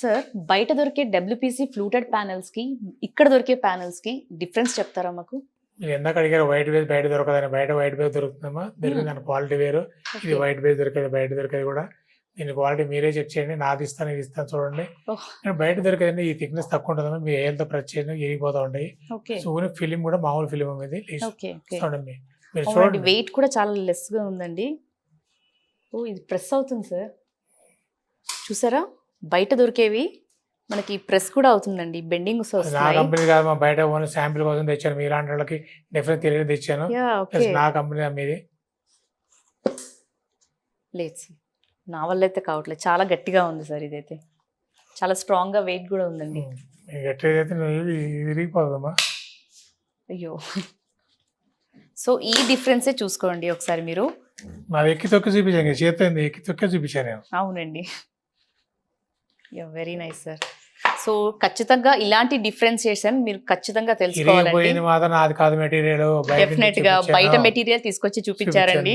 Sir బయట దొరికే WPC fluted ప్యానెల్స్కి ఇక్కడ దొరికే ప్యానెల్స్కి డిఫరెన్స్ చెప్తారా మాకు? మీరు ఎందాక అడిగారు? వైట్ బేస్ బయట దొరకదని. బయట వైట్ బేస్ దొరుకుతుందమ్మా? దొరికింది దాని క్వాలిటీ వేరు. ఇది వైట్ బేస్ దొరికేది బయట దొరికేది కూడా. దీని క్వాలిటీ మీరే చెక్ చేయండి. నాది ఇస్తాను ఇది ఇస్తాను చూడండి. Oh. నేను బయట దొరికేదండి ఈ థిక్నెస్ తక్కువ ఉంటుందమ్మా మీ ఏళ్ళతో ప్రెస్ చేయండి ఎరిగిపోతూ ఉంటాయి. ఓకే సో ఫిలిం కూడా మామూలు ఫిలిం ఇది. చూడండి మీరు. అవునండి చూడండి. వెయిట్ కూడా చాలా లెస్గా ఉందండి. ఓ ఇది ప్రెస్ అవుతుంది సార్ చూసారా? బయట దొరికేవి మనకి ప్రెస్ కూడా అవుతుందండి. బెండింగ్స్ అది నా కంపెనీ కాదు మా బయట ఓన్లీ శాంపిల్ కోసం తెచ్చాను. మీలాంటి వాళ్ళకి డిఫరెంట్ తెలియదు తెచ్చాను. నా కంపెనీ మీది. లేదు సార్ నా వల్ల అయితే కావట్లేదు. చాలా గట్టిగా ఉంది సార్ ఇదైతే. చాలా స్ట్రాంగ్గా వెయిట్ కూడా ఉందండి. ఎట్లయితే విరిగిపోదమ్మా. అయ్యో. సో ఈ డిఫరెన్సే చూసుకోండి ఒకసారి మీరు. నాది ఎక్కి తొక్కి చూపించాను. చేత ఎక్కి తొక్కి చూపించాను నేను. అవునండి. Very nice sir. సో ఖచ్చితంగా ఇలాంటి డిఫరెన్సియేషన్ మీరు ఖచ్చితంగా నాది కాదు మెటీరియల్ డెఫినెట్గా బయట మెటీరియల్ తీసుకొచ్చి చూపించారండి.